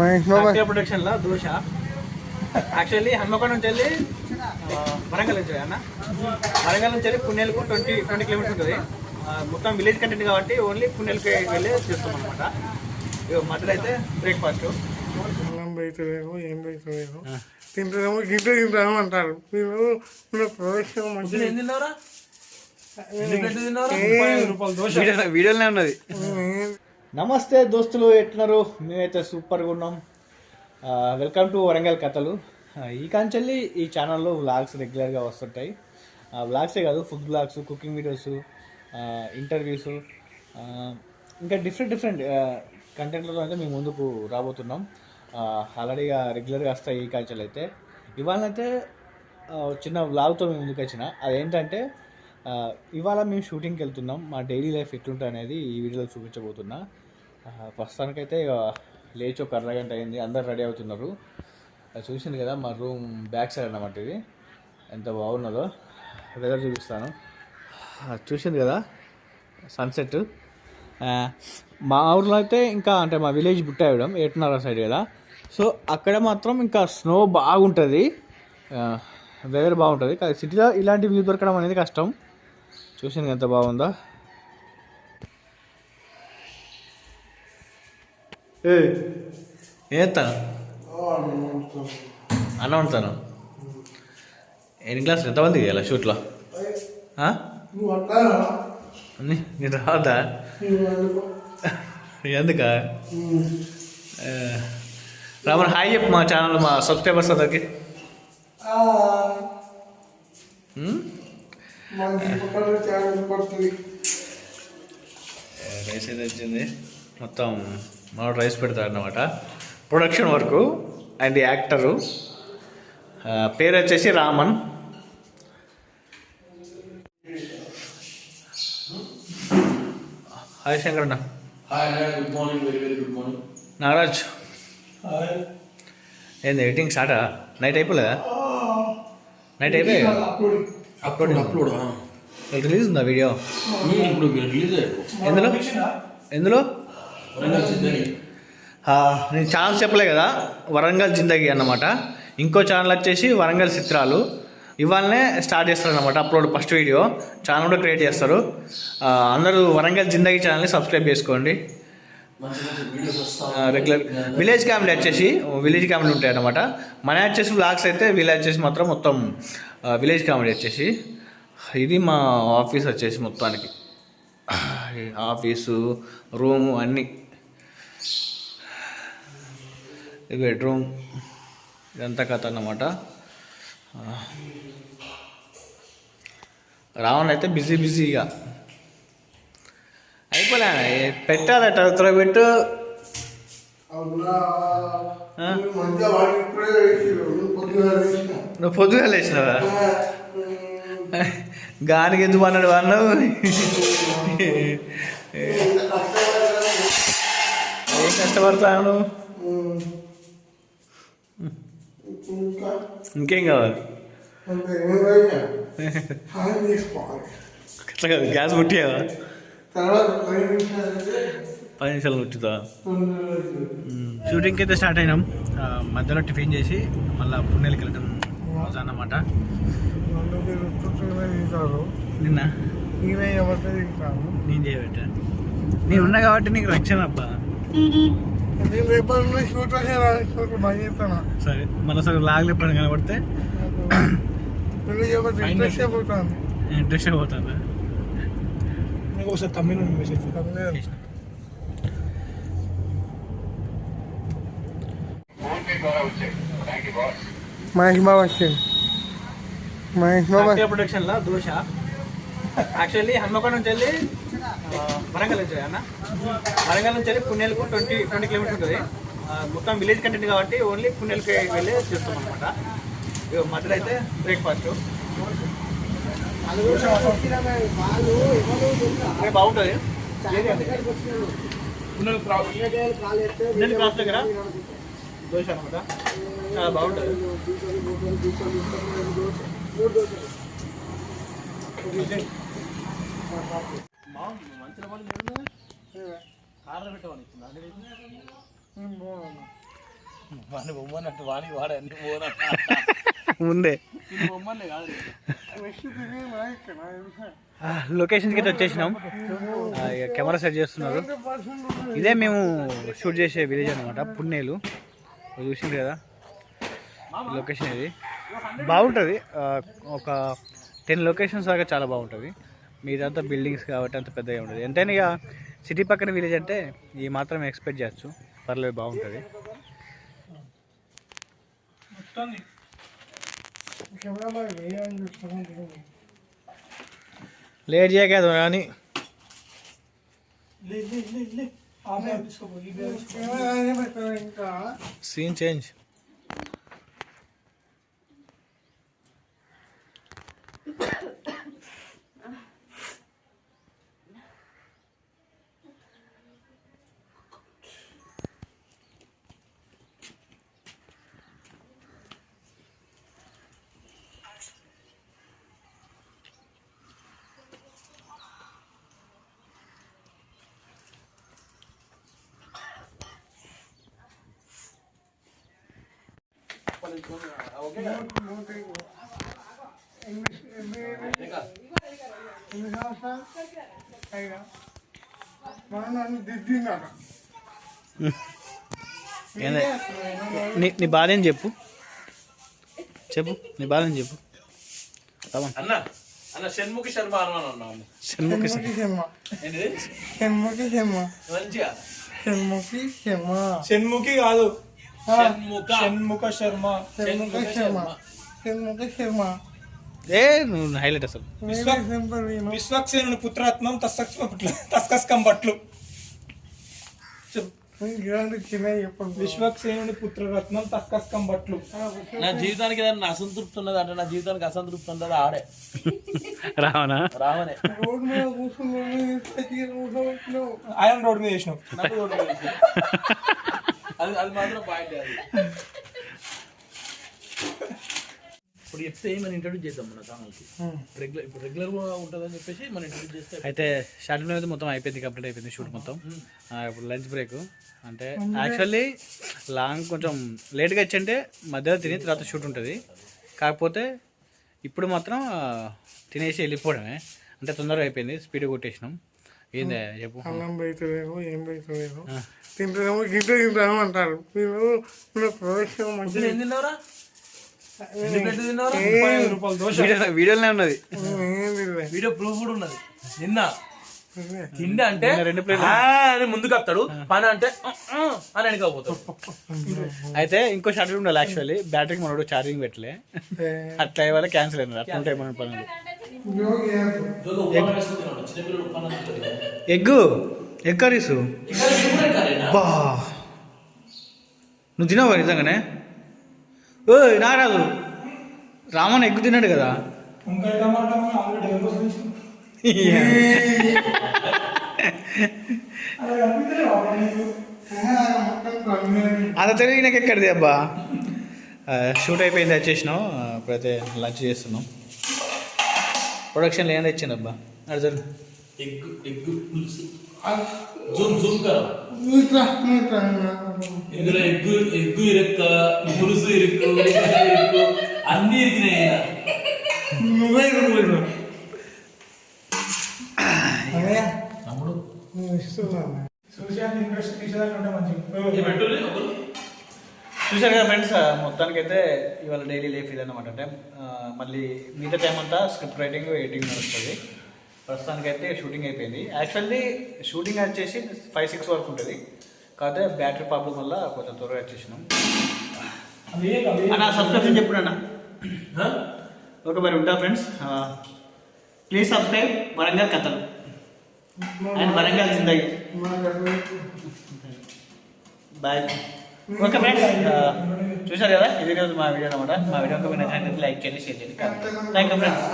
మహేష్ బాబా. అక్షయ ప్రొడక్షన్లో దోశ. యాక్చువల్లీ హన్మకొండ నుంచి వెళ్ళి వరంగల్ నుంచి అన్న వరంగల్ నుంచి వెళ్ళి పుణ్యాలకు ట్వంటీ ట్వంటీ కిలోమీటర్స్ ఉంటుంది. మొత్తం విలేజ్ కంటెంట్ కాబట్టి ఓన్లీ పుణ్యాలకి వెళ్ళి చేస్తాం అనమాట మధ్యలో అయితే బ్రేక్ఫాస్ట్ అన్నం బయటలేము ఏం బయటలేము తింటారేమో గింట తింటాము అంటారు. మీరు ప్రొడక్షన్ మంచి వీడియోలోనే ఉన్నది. నమస్తే దోస్తులు ఎట్లున్నారు? మేమైతే సూపర్గా ఉన్నాం. వెల్కమ్ టు వరంగల్ కథలు. ఈ కాంచెల్లి ఈ ఛానల్లో వ్లాగ్స్ రెగ్యులర్గా వస్తుంటాయి. వ్లాగ్సే కాదు food vlogs cooking videos interviews ఇంకా డిఫరెంట్ డిఫరెంట్ కంటెంట్లతో అయితే మేము ముందుకు రాబోతున్నాం. ఆల్రెడీగా రెగ్యులర్గా వస్తాయి ఈ కాంచెలు అయితే. ఇవాళైతే చిన్న వ్లాగ్తో మేము ముందుకు వచ్చిన. అదేంటంటే ఇవాళ మేము షూటింగ్కి వెళ్తున్నాం. మా డైలీ లైఫ్ ఎట్లుంటుంది అనేది ఈ వీడియోలో చూపించబోతున్నా. ప్రస్తుతానికైతే ఇక లేచి ఒక అర్ధగంట అయింది. అందరు రెడీ అవుతున్నారు. అది చూసింది కదా మా రూమ్ బ్యాక్ సైడ్ అన్నమాట ఇది. ఎంత బాగున్నదో. వెదర్ చూపిస్తాను. చూసింది కదా సన్సెట్ మా ఊర్లో అయితే ఇంకా అంటే మా విలేజ్ బుట్టాయడం ఏటున్నర సైడ్ కదా. సో అక్కడ మాత్రం ఇంకా స్నో బాగుంటుంది. వెదర్ బాగుంటుంది. కానీ సిటీలో ఇలాంటి వ్యూ దొరకడం అనేది కష్టం. చూసింది ఎంత బాగుందో. ఏస్తాను అన్న ఉంటాను. ఎన్ని క్లాసులు ఎంతమంది ఇలా షూట్లో? నీ- రావద్దా ఎందుక? రామన్ హాయ్ చెప్పు మా ఛానల్ మా సబ్స్క్రైబర్స్ అందరికి? రైస్ అయితే వచ్చింది. మొత్తం మన రైస్ పెడతాడు అనమాట ప్రొడక్షన్ వర్క్ అండ్ యాక్టరు పేరు వచ్చేసి Raman. Hi hi hi good morning very very good morning Nagaraj ఏంది ఎడిటింగ్ స్టార్టా నైట్ అయిపోలేదా? నైట్ అయిపోయి? అప్లోడ్ అప్లోడ్ రిలీజ్ ఉందా వీడియో ఇప్పుడు రిలీజ్ ఎందులో? ఎందులో? నేను ఛానల్ చెప్పలే కదా వరంగల్ జిందగీ అన్నమాట. ఇంకో ఛానల్ వచ్చేసి వరంగల్ చిత్రాలు. ఇవాళనే స్టార్ట్ చేస్తారు అనమాట అప్లోడ్ ఫస్ట్ వీడియో ఛానల్ కూడా క్రియేట్ చేస్తారు. అందరూ వరంగల్ జిందగీ ఛానల్ని సబ్స్క్రైబ్ చేసుకోండి. రెగ్యులర్ విలేజ్ కామెడీ వచ్చేసి విలేజ్ కామెడీ ఉంటాయి అనమాట మన వచ్చేసి వ్లాగ్స్ అయితే విలేజ్ వచ్చేసి మాత్రం మొత్తం విలేజ్ కామెడీ వచ్చేసి. ఇది మా ఆఫీస్ వచ్చేసి మొత్తానికి. ఆఫీసు రూము అన్నీ. ఇది బెడ్రూమ్ ఇదంతా కథ అన్నమాట. రావణ్ అయితే బిజీ బిజీగా. అయిపోలే పెట్టాలట ఉత్తర పెట్టు. నువ్వు పొద్దుగా లేచినావా? గానికి ఎందుకు అన్నాడు అన్నావు ఏం కష్టపడతావు నువ్వు? ఇంకా కావాలి? అట్లా కాదు గ్యాస్ ముట్టియావా పది నిమిషాలు ముట్టుతా? షూటింగ్కి అయితే స్టార్ట్ అయినాం. మధ్యలో టిఫిన్ చేసి మళ్ళీ పుణ్యాలకి వెళ్ళటం రోజు అన్నమాట. నన్ను? నేను చేయబెట్టా నేను ఉన్నా కాబట్టి నీకు రక్షణ అబ్బా. నేను రేపటి నుండి షూట్ షూట్ బాగా చేస్తాను? సరే మళ్ళీ సరే లాగలు ఎప్పుడు కనబడితే నువ్వు చెప్పి ఇంట్రెస్ట్ అయిపోతాను ఇంట్రెస్ట్ అయిపోతుంది నీకు ఒకసారి తమిళ మెసేజ్ తమిళ మహేష్ బాబు వచ్చింది మహేష్ బాబు అక్షయ ప్రొడక్షన్లో? దోశ? యాక్చువల్లీ హన్మకొండ నుంచి వెళ్ళి ఆ, వరంగల్ నుంచి అన్న. వరంగల్ నుంచి వెళ్ళి పుణ్యాలకు ట్వంటీ ట్వంటీ కిలోమీటర్స్ ఉంటుంది. మొత్తం విలేజ్ కంటెంట్ కాబట్టి ఓన్లీ పుణ్యలకి వెళ్ళి చేస్తాం అనమాట మధ్యలో అయితే బ్రేక్ఫాస్ట్ బాగుంటుంది. పుణ్యాల క్రాస్. దగ్గర? దోశ అనమాట చాలా బాగుంటుంది. పెట్టమని ఇచ్చింది వాడిని బొమ్మన్నట్టు వాడికి వాడే అన్ని పోనా ముందే. బొమ్మనే కాదు లొకేషన్కి అయితే వచ్చేసినాం. కెమెరా సెట్ చేస్తున్నారు. ఇదే మేము షూట్ చేసే విలేజ్ అనమాట పుణేలు చూసింది కదా? లొకేషన్ ఇది. బాగుంటుంది. ఒక టెన్ లొకేషన్స్ దాకా చాలా బాగుంటుంది. మీదంతా బిల్డింగ్స్ కాబట్టి అంత పెద్దగా ఉంటుంది ఎంతైనా ఇక సిటీ పక్కన విలేజ్ అంటే ఈ మాత్రం ఎక్స్పెక్ట్ చేయొచ్చు. పర్లేదు బాగుంటుంది. లేట్ చేయక కానీ. సీన్ చేంజ్ నీ నీ బాధ ఏం చెప్పు. చెప్పు నీ బాధ ఏం చెప్పు అన్న అన్న షణ్ముఖి శర్మ అని అన్నాను షణ్ముఖి షణ్ముఖి శర్మ. షణ్ముఖి శర్మ. మంచిగా. షణ్ముఖి శర్మ. షణ్ముఖి కాదు. షణ్ముఖ. షణ్ముఖ శర్మ. షణ్ముఖి శర్మ. షణ్ముఖి శర్మ. ఏ నువ్వు హైలైట్ అసలు. విశ్వక్సేనుని పుత్రాత్మం తస్సక్ష పట్లు తస్కస్కం పట్లు. విశ్వక్సేనుని పుత్రరత్నం తస్కస్కం పట్లు. నా జీవితానికి ఏదైనా అసంతృప్తి ఉన్నది? అంటే నా జీవితానికి అసంతృప్తి ఉన్నది? ఆడే. రావనా? రావనే. రోడ్డు మీద ఆయన రోడ్ మీద వేసినావు. అది అది మాత్రం పాయింట్ అది. ఇప్పుడు చెప్తే మనం ఇంట్రడ్యూస్ చేద్దాం మన ఛానల్కి రెగ్యులర్ ఇప్పుడు రెగ్యులర్గా ఉంటుందని చెప్పేసి మనం ఇంట్రడ్యూస్ చేస్తే అయితే షార్ట్ అయితే మొత్తం అయిపోయింది కంప్లీట్ అయిపోయింది షూట్ మొత్తం. ఆ, ఇప్పుడు లంచ్ బ్రేక్. అంటే యాక్చువల్లీ లాంగ్ కొంచెం లేట్గా ఇచ్చంటే మధ్యలో తిని తర్వాత షూట్ ఉంటుంది. కాకపోతే ఇప్పుడు మాత్రం తినేసి వెళ్ళిపోవడమే. అంటే తొందరగా అయిపోయింది స్పీడ్ కొట్టేసినాం. ఏందే? చెప్పు. అన్నం ఏం గింట తింటాము అంటారు. మీరు ఏం వీడియోలోనే ఉన్నది. వీడియో ప్రూఫ్ కూడా ఉన్నది. నిన్న. తిండి అంటే అని ముందుకు వస్తాడు పని అంటే అని వెనకపోతాడు అయితే ఇంకో షార్ట్ ఉండాలి యాక్చువల్లీ బ్యాటరీకి మనోడు ఛార్జింగ్ పెట్టలే. అట్లా వల్ల క్యాన్సిల్ అయినారు అట్లా ఉంటాయి మన పనులు. ఎగ్గు ఎగ్ కర్రీస్ బా నువ్వు తినవా నిజంగానే ఓ నారాదు రామన్ ఎగ్గు తిన్నాడు కదా? అంత తెలివి నాకు ఎక్కడిది అబ్బా షూట్ అయిపోయింది వచ్చేసినాం ఆ, ఇప్పుడైతే లంచ్ చేస్తున్నాం ప్రొడక్షన్ ఏం తెచ్చింది అబ్బా అర్థం ఎగ్ ఎగ్ పులుసు జూమ్ జూమ్ కరా ఇట్లా ఇట్లా ఇందులో ఎగ్గు ఎగ్గు ఇరక్క పులుసు ఇరుక్కు ఇరుక్కు అన్ని ఇరికినాయి ఈయన. నువ్వే ఇవ్వలేదు తమ్ముడు నువ్వు ఇస్తున్నాను చూసేంత ఇంట్రెస్ట్ తీసేదాకా ఉంటే మంచిగా ఇది పెట్టుర్రి ఒకరు. చూసారు కదా ఫ్రెండ్స్ మొత్తానికి అయితే ఇవాళ డైలీ లైఫ్ ఇదన్నమాట. అంటే మళ్ళీ మిగతా టైం అంతా స్క్రిప్ట్ రైటింగ్ ఎడిటింగ్ నడుస్తుంది. ప్రస్తుతానికి అయితే షూటింగ్ అయిపోయింది. యాక్చువల్లీ షూటింగ్ వచ్చేసి ఫైవ్ సిక్స్ వరకు ఉంటుంది. కాకపోతే బ్యాటరీ ప్రాబ్లం వల్ల కొంచెం త్వరగా వచ్చేసినాం. అన్న సబ్స్క్రిప్షన్ చెప్పుడు అన్న? ఓకే మరి ఉంటా ఫ్రెండ్స్ ప్లీజ్ సబ్స్క్రైబ్ వరంగల్ కథలు. And Warangal Zindagi. Bye okay friends చూశారు కదా? ఇది రోజు మా వీడియో అనమాట మా వీడియో ఒక నచ్చినట్లయితే లైక్ చేయండి షేర్ చేయండి థ్యాంక్ యూ ఫ్రెండ్స్